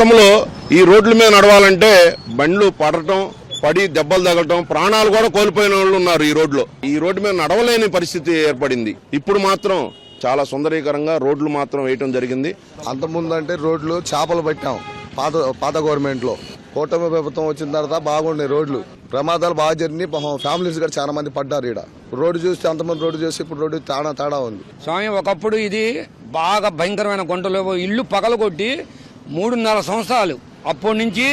గతంలో ఈ రోడ్ల మీద నడవాలంటే బండ్లు పడటం పడి దెబ్బలు తగలటం ప్రాణాలు కూడా కోల్పోయిన వాళ్ళు ఉన్నారు ఈ రోడ్లో. ఈ రోడ్డు మీద నడవలేని పరిస్థితి ఏర్పడింది. ఇప్పుడు మాత్రం చాలా సుందరీకరంగా రోడ్లు మాత్రం వేయటం జరిగింది. అంతకుముందు అంటే రోడ్లు చేపలు పట్టాం పాత పాత గవర్నమెంట్లో. కూటమి ప్రభుత్వం వచ్చిన తర్వాత బాగుండే రోడ్లు. ప్రమాదాలు బాగా జరిగినాయి. పాపం ఫ్యామిలీస్ కూడా చాలా మంది పడ్డారు ఇక్కడ రోడ్డు చూస్తే అంతమంది రోడ్డు చూసి ఇప్పుడు రోడ్డు తేడా తేడా ఉంది. స్వామి ఒకప్పుడు ఇది బాగా భయంకరమైన గుంటలు ఇల్లు పగలగొట్టి మూడున్నర సంవత్సరాలు. అప్పటి నుంచి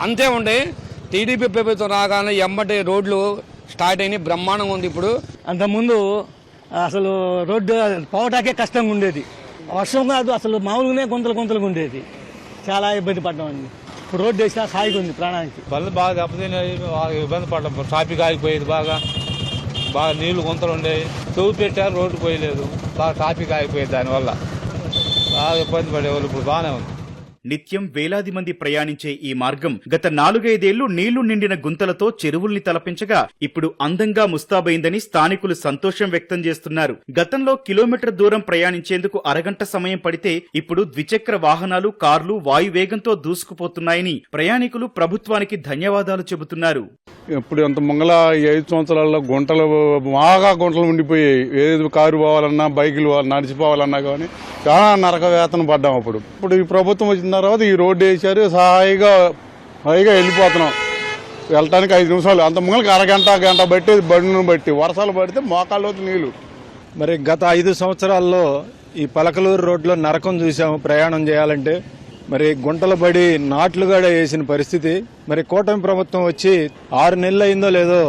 అంతే ఉండే. టీడీపీ ప్రభుత్వం రాగానే ఎమ్మటి రోడ్లు స్టార్ట్ అయినాయి. బ్రహ్మాండంగా ఉంది ఇప్పుడు. అంతకుముందు అసలు రోడ్డు పోవటాకే కష్టంగా ఉండేది. వర్షం కాదు అసలు మామూలుగానే గుంతలు గుంతలుగా ఉండేది. చాలా ఇబ్బంది పడ్డామండి ఇప్పుడు రోడ్డు వేసినా సాయిగా ఉంది ప్రాణానికి. పనులు బాగా ఇబ్బంది పడ్డాం. ట్రాఫిక్ ఆగిపోయేది బాగా. బాగా నీళ్ళు గుంతలు ఉండేవి. చెవు పెట్టారు రోడ్డు పోయలేదు. బాగా ట్రాఫిక్ ఆగిపోయేది దానివల్ల. బాగా ఇబ్బంది పడేవాళ్ళు ఇప్పుడు బాగానే ఉంది. నిత్యం వేలాది మంది ప్రయాణించే ఈ మార్గం గత నాలుగైదేళ్ళు నీళ్ళు నిండిన గుంతలతో చెరువుల్ని తలపించగా ఇప్పుడు అందంగా ముస్తాబైందని స్థానికులు సంతోషం వ్యక్తం చేస్తున్నారు. గతంలో కిలోమీటర్ దూరం ప్రయాణించేందుకు అరగంట సమయం పడితే ఇప్పుడు ద్విచక్ర వాహనాలు కార్లు వాయువేగంతో దూసుకుపోతున్నాయని ప్రయాణికులు ప్రభుత్వానికి ధన్యవాదాలు చెబుతున్నారు. ఇప్పుడు అంత మంగళ ఈ ఐదు సంవత్సరాల్లో గుంటలు బాగా గుంటలు ఉండిపోయాయి. ఏది కారు పోవాలన్నా బైకులు నడిచిపోవాలన్నా కానీ చాలా నరక వేతన పడ్డాం అప్పుడు. ఇప్పుడు ఈ ప్రభుత్వం వచ్చిన తర్వాత ఈ రోడ్డు వేసారు హాయిగా హాయిగా వెళ్ళిపోతున్నాం. వెళ్ళటానికి ఐదు నిమిషాలు. అంత ముంగలకి అరగంట గంట బట్టి బండిని బట్టి వర్షాలు పడితే మోకాళ్ళు నీళ్ళు. మరి గత ఐదు సంవత్సరాల్లో ఈ పలకలూరు రోడ్లో నరకం చూసాము ప్రయాణం చేయాలంటే. మరి గుంటలు పడి నాట్లు కూడా వేసిన పరిస్థితి. మరి కూటమి ప్రభుత్వం వచ్చి ఆరు నెలలు అయిందో లేదో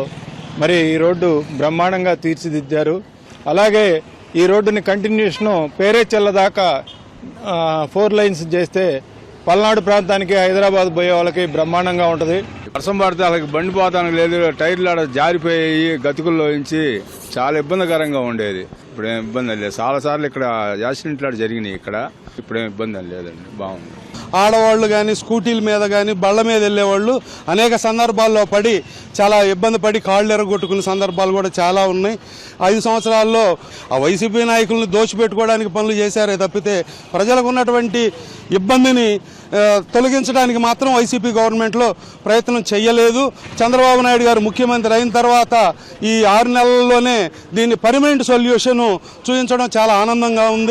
మరి ఈ రోడ్డు బ్రహ్మాండంగా తీర్చిదిద్దారు. అలాగే ఈ రోడ్డుని కంటిన్యూషన్ పేరేచెల్ల దాకా ఫోర్ లైన్స్ చేస్తే పల్నాడు ప్రాంతానికి హైదరాబాద్ పోయే వాళ్ళకి బ్రహ్మాండంగా ఉంటుంది. వర్షం పడితే వాళ్ళకి బండి పోతానికి లేదు టైర్లు ఆడ జారిపోయి గతుకుల్లో నుంచి చాలా ఇబ్బందికరంగా ఉండేది. ఇప్పుడేం ఇబ్బంది లేదు. చాలా సార్లు ఇక్కడ యాక్సిడెంట్లు జరిగినాయి ఇక్కడ. ఇప్పుడేం ఇబ్బంది లేదండి. బాగుంది. ఆడవాళ్ళు కానీ స్కూటీల మీద కానీ బళ్ళ మీద వెళ్ళేవాళ్ళు అనేక సందర్భాల్లో పడి చాలా ఇబ్బంది పడి కాళ్ళు ఎరగొట్టుకునే సందర్భాలు కూడా చాలా ఉన్నాయి. ఐదు సంవత్సరాల్లో ఆ వైసీపీ నాయకులను దోచిపెట్టుకోవడానికి పనులు చేశారే తప్పితే ప్రజలకు ఉన్నటువంటి ఇబ్బందిని తొలగించడానికి మాత్రం వైసీపీ గవర్నమెంట్లో ప్రయత్నం చేయలేదు చంద్రబాబు నాయుడు గారు ముఖ్యమంత్రి అయిన తర్వాత ఈ ఆరు నెలల్లోనే దీన్ని పర్మనెంట్ సొల్యూషన్ చూపించడం చాలా ఆనందంగా ఉంది.